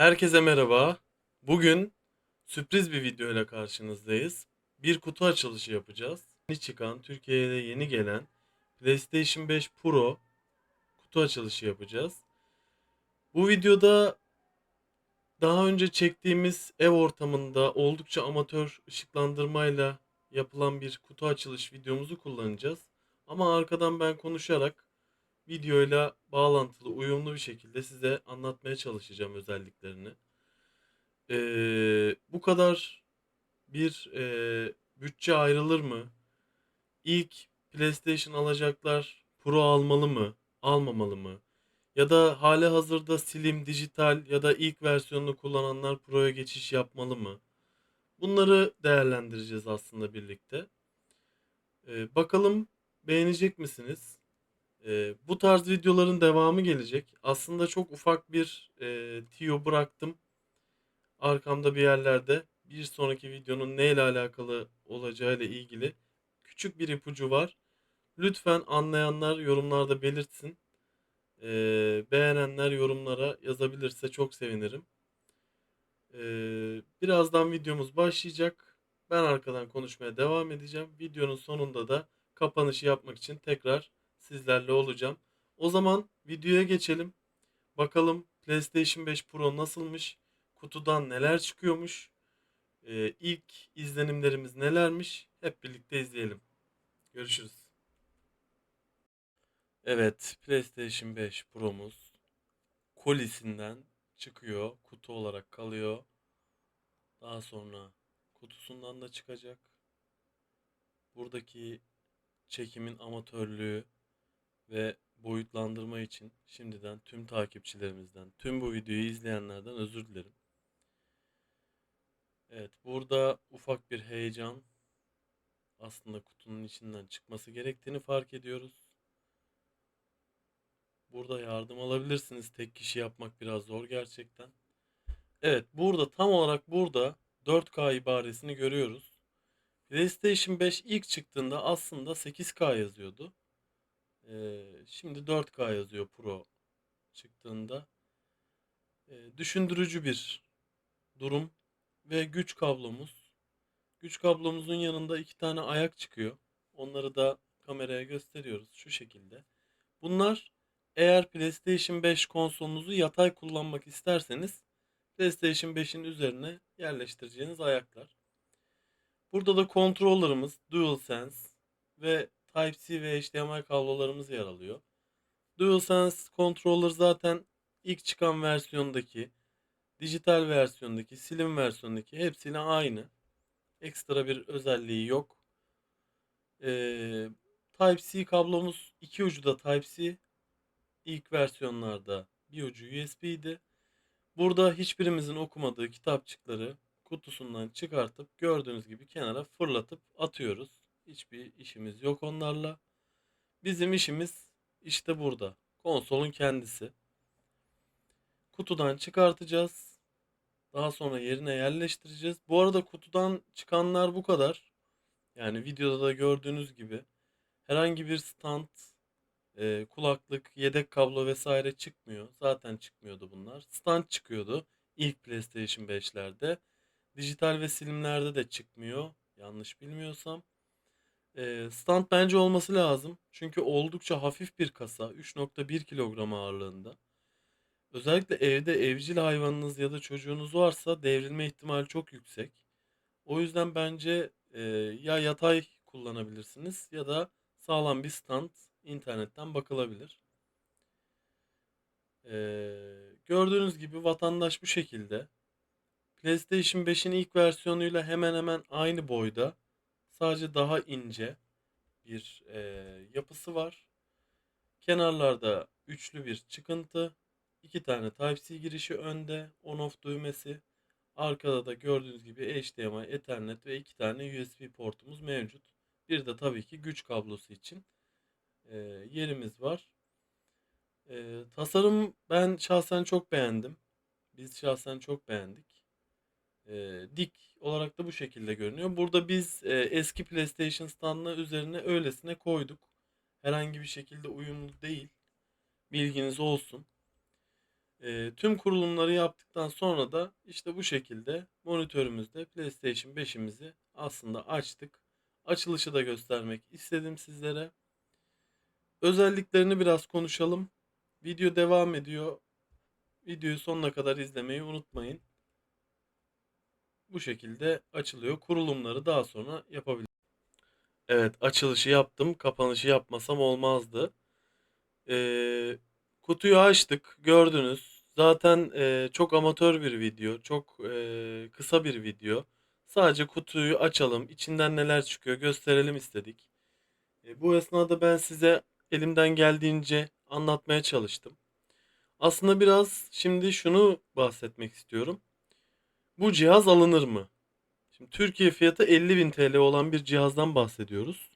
Herkese merhaba. Bugün sürpriz bir video ile karşınızdayız. Bir kutu açılışı yapacağız. Yeni çıkan, Türkiye'de yeni gelen PlayStation 5 Pro kutu açılışı yapacağız. Bu videoda daha önce çektiğimiz ev ortamında oldukça amatör ışıklandırmayla yapılan bir kutu açılış videomuzu kullanacağız. Ama arkadan ben konuşarak videoyla bağlantılı, uyumlu bir şekilde size anlatmaya çalışacağım özelliklerini. Ee, bu kadar bir e, bütçe ayrılır mı? İlk PlayStation alacaklar Pro almalı mı? Almamalı mı? Ya da hali hazırda Slim, dijital ya da ilk versiyonunu kullananlar Pro'ya geçiş yapmalı mı? Bunları değerlendireceğiz aslında birlikte. Ee, bakalım beğenecek misiniz? Ee, bu tarz videoların devamı gelecek. Aslında çok ufak bir e, tiyo bıraktım. Arkamda bir yerlerde. Bir sonraki videonun neyle alakalı olacağıyla ilgili küçük bir ipucu var. Lütfen anlayanlar yorumlarda belirtsin. Ee, beğenenler yorumlara yazabilirse çok sevinirim. Ee, birazdan videomuz başlayacak. Ben arkadan konuşmaya devam edeceğim. Videonun sonunda da kapanışı yapmak için tekrar sizlerle olacağım. O zaman videoya geçelim. Bakalım PlayStation 5 Pro nasılmış? Kutudan neler çıkıyormuş? Ee, ilk izlenimlerimiz nelermiş? Hep birlikte izleyelim. Görüşürüz. Evet, PlayStation 5 Pro'muz kolisinden çıkıyor. Kutu olarak kalıyor. Daha sonra kutusundan da çıkacak. Buradaki çekimin amatörlüğü ve boyutlandırma için şimdiden tüm takipçilerimizden, tüm bu videoyu izleyenlerden özür dilerim. Evet, burada ufak bir heyecan aslında kutunun içinden çıkması gerektiğini fark ediyoruz. Burada yardım alabilirsiniz. Tek kişi yapmak biraz zor gerçekten. Evet, burada tam olarak burada 4K ibaresini görüyoruz. PlayStation 5 ilk çıktığında aslında 8K yazıyordu. Ee, şimdi 4K yazıyor Pro çıktığında. Ee, düşündürücü bir durum ve güç kablomuz. Güç kablomuzun yanında iki tane ayak çıkıyor. Onları da kameraya gösteriyoruz şu şekilde. Bunlar eğer PlayStation 5 konsolunuzu yatay kullanmak isterseniz PlayStation 5'in üzerine yerleştireceğiniz ayaklar. Burada da controller'ımız DualSense ve Type-C ve HDMI kablolarımız yer alıyor. DualSense controller zaten ilk çıkan versiyondaki, dijital versiyondaki, slim versiyondaki hepsine aynı. Ekstra bir özelliği yok. Ee, Type-C kablomuz iki ucu da Type-C. İlk versiyonlarda bir ucu USB'ydi. Burada hiçbirimizin okumadığı kitapçıkları kutusundan çıkartıp gördüğünüz gibi kenara fırlatıp atıyoruz. Hiçbir işimiz yok onlarla. Bizim işimiz işte burada. Konsolun kendisi. Kutudan çıkartacağız. Daha sonra yerine yerleştireceğiz. Bu arada kutudan çıkanlar bu kadar. Yani videoda da gördüğünüz gibi herhangi bir stand, e, kulaklık, yedek kablo vesaire çıkmıyor. Zaten çıkmıyordu bunlar. Stand çıkıyordu ilk PlayStation 5'lerde. Dijital ve silimlerde de çıkmıyor. Yanlış bilmiyorsam. E, stand bence olması lazım. Çünkü oldukça hafif bir kasa. 3.1 kilogram ağırlığında. Özellikle evde evcil hayvanınız ya da çocuğunuz varsa devrilme ihtimali çok yüksek. O yüzden bence e, ya yatay kullanabilirsiniz ya da sağlam bir stand internetten bakılabilir. Ee, gördüğünüz gibi vatandaş bu şekilde. PlayStation 5'in ilk versiyonuyla hemen hemen aynı boyda. Sadece daha ince bir e, yapısı var. Kenarlarda üçlü bir çıkıntı. iki tane Type-C girişi önde. On-off düğmesi. Arkada da gördüğünüz gibi HDMI, Ethernet ve iki tane USB portumuz mevcut. Bir de tabii ki güç kablosu için e, yerimiz var. E, tasarım ben şahsen çok beğendim. Biz şahsen çok beğendik. E, dik olarak da bu şekilde görünüyor. Burada biz e, eski PlayStation standı üzerine öylesine koyduk. Herhangi bir şekilde uyumlu değil. Bilginiz olsun. Eee, tüm kurulumları yaptıktan sonra da işte bu şekilde monitörümüzde PlayStation 5'imizi aslında açtık. Açılışı da göstermek istedim sizlere. Özelliklerini biraz konuşalım. Video devam ediyor. Videoyu sonuna kadar izlemeyi unutmayın. Bu şekilde açılıyor. Kurulumları daha sonra yapabilirim. Evet, açılışı yaptım. Kapanışı yapmasam olmazdı. Ee, kutuyu açtık, gördünüz. Zaten e, çok amatör bir video, çok e, kısa bir video. Sadece kutuyu açalım, içinden neler çıkıyor gösterelim istedik. E, bu esnada ben size elimden geldiğince anlatmaya çalıştım. Aslında biraz şimdi şunu bahsetmek istiyorum. Bu cihaz alınır mı? Şimdi Türkiye fiyatı 50.000 TL olan bir cihazdan bahsediyoruz.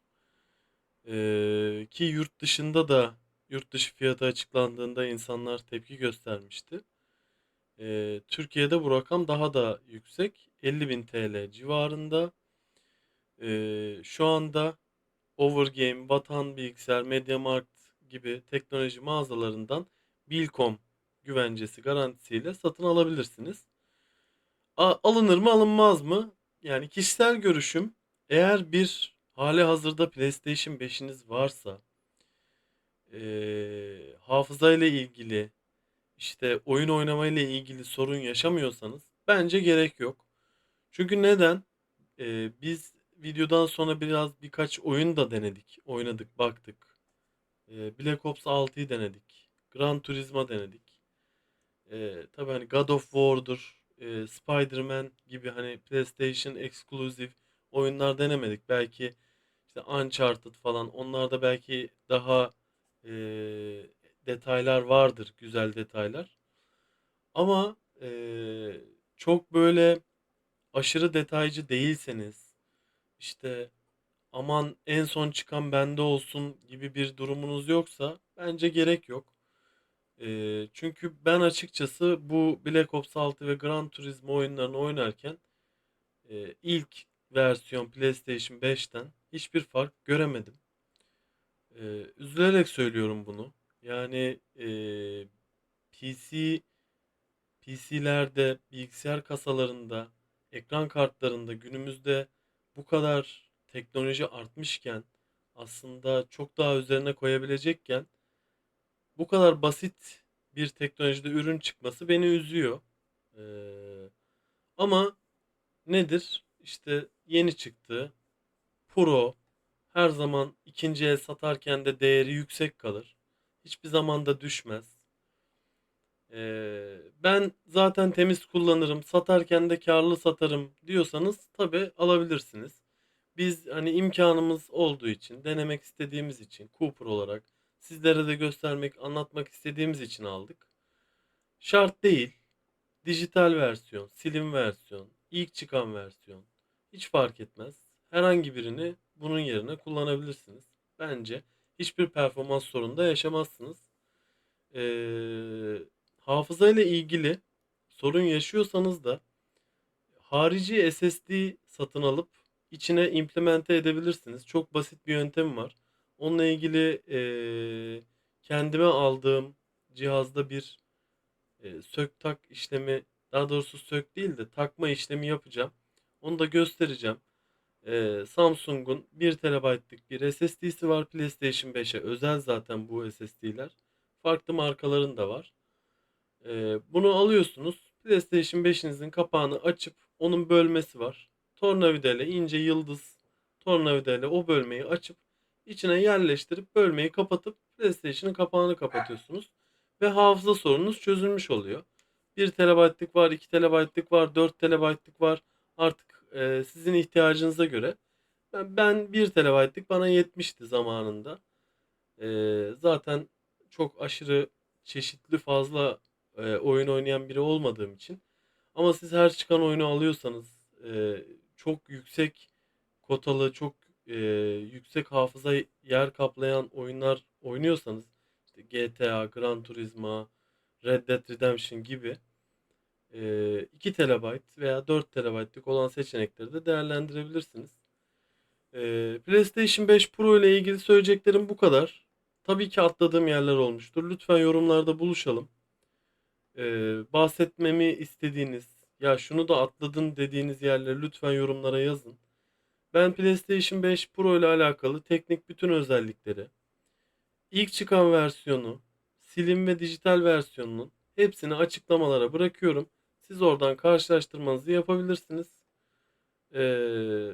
Ee, ki yurt dışında da yurt dışı fiyatı açıklandığında insanlar tepki göstermişti. Ee, Türkiye'de bu rakam daha da yüksek. 50.000 TL civarında. Ee, şu anda Overgame, Vatan Bilgisayar, MediaMarkt gibi teknoloji mağazalarından Bilkom güvencesi garantisiyle satın alabilirsiniz. Alınır mı alınmaz mı? Yani kişisel görüşüm eğer bir hali hazırda PlayStation 5'iniz varsa eee hafıza ile ilgili işte oyun oynama ile ilgili sorun yaşamıyorsanız bence gerek yok. Çünkü neden? Eee, biz videodan sonra biraz birkaç oyun da denedik. Oynadık, baktık. Eee, Black Ops 6'yı denedik. Gran Turismo denedik. Eee tabii hani God of War'dur, eee, Spider-Man gibi hani PlayStation exclusive oyunlar denemedik. Belki işte Uncharted falan onlarda belki daha eee, detaylar vardır, güzel detaylar. Ama eee, çok böyle aşırı detaycı değilseniz işte aman en son çıkan bende olsun gibi bir durumunuz yoksa bence gerek yok. Eee, çünkü ben açıkçası bu Black Ops 6 ve Gran Turismo oyunlarını oynarken eee, ilk versiyon PlayStation 5'ten hiçbir fark göremedim. Eee, üzülerek söylüyorum bunu. Yani eee, PC PC'lerde, bilgisayar kasalarında, ekran kartlarında günümüzde bu kadar teknoloji artmışken aslında çok daha üzerine koyabilecekken bu kadar basit bir teknolojide ürün çıkması beni üzüyor. Eee, ama nedir? İşte yeni çıktı. Pro her zaman ikinci el satarken de değeri yüksek kalır. Hiçbir zaman da düşmez. Eee, ben zaten temiz kullanırım, satarken de karlı satarım diyorsanız tabii alabilirsiniz. Biz hani imkanımız olduğu için, denemek istediğimiz için Cooper olarak sizlere de göstermek, anlatmak istediğimiz için aldık. Şart değil. Dijital versiyon, slim versiyon, ilk çıkan versiyon hiç fark etmez. Herhangi birini bunun yerine kullanabilirsiniz. Bence hiçbir performans sorunu da yaşamazsınız. Eee hafıza ile ilgili sorun yaşıyorsanız da harici SSD satın alıp içine implemente edebilirsiniz. Çok basit bir yöntem var. Onunla ilgili eee, kendime aldığım cihazda bir e, sök tak işlemi daha doğrusu sök değil de takma işlemi yapacağım. Onu da göstereceğim. Ee, Samsung'un 1 TB'lık bir SSD'si var PlayStation 5'e özel zaten bu SSD'ler. Farklı markaların da var. Ee, bunu alıyorsunuz. PlayStation 5'inizin kapağını açıp onun bölmesi var. Tornavida ile ince yıldız tornavida ile o bölmeyi açıp içine yerleştirip bölmeyi kapatıp PlayStation'ın kapağını kapatıyorsunuz. Ve hafıza sorununuz çözülmüş oluyor. 1 TB'lık var, 2 TB'lık var, 4 TB'lık var. Artık e, sizin ihtiyacınıza göre. Ben, ben 1 TB'lık bana yetmişti zamanında. E, zaten çok aşırı çeşitli fazla e, oyun oynayan biri olmadığım için. Ama siz her çıkan oyunu alıyorsanız e, çok yüksek kotalı, çok e, yüksek hafıza yer kaplayan oyunlar oynuyorsanız işte GTA, Gran Turismo, Red Dead Redemption gibi e, 2 TB veya 4 TB'lık olan seçenekleri de değerlendirebilirsiniz. E, PlayStation 5 Pro ile ilgili söyleyeceklerim bu kadar. Tabii ki atladığım yerler olmuştur. Lütfen yorumlarda buluşalım. Ee, bahsetmemi istediğiniz, ya şunu da atladın dediğiniz yerleri lütfen yorumlara yazın. Ben PlayStation 5 Pro ile alakalı teknik bütün özellikleri, ilk çıkan versiyonu, slim ve dijital versiyonunun hepsini açıklamalara bırakıyorum. Siz oradan karşılaştırmanızı yapabilirsiniz. Ee,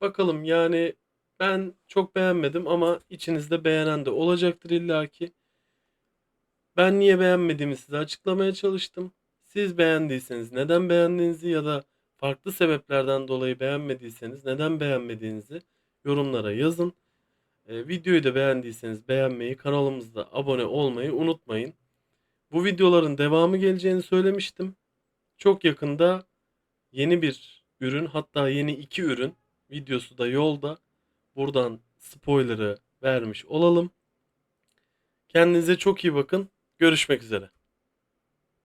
bakalım yani ben çok beğenmedim ama içinizde beğenen de olacaktır illaki. Ben niye beğenmediğimi size açıklamaya çalıştım. Siz beğendiyseniz neden beğendiğinizi ya da farklı sebeplerden dolayı beğenmediyseniz neden beğenmediğinizi yorumlara yazın. Ee, videoyu da beğendiyseniz beğenmeyi, kanalımızda abone olmayı unutmayın. Bu videoların devamı geleceğini söylemiştim. Çok yakında yeni bir ürün hatta yeni iki ürün videosu da yolda. Buradan spoiler'ı vermiş olalım. Kendinize çok iyi bakın. Görüşmek üzere.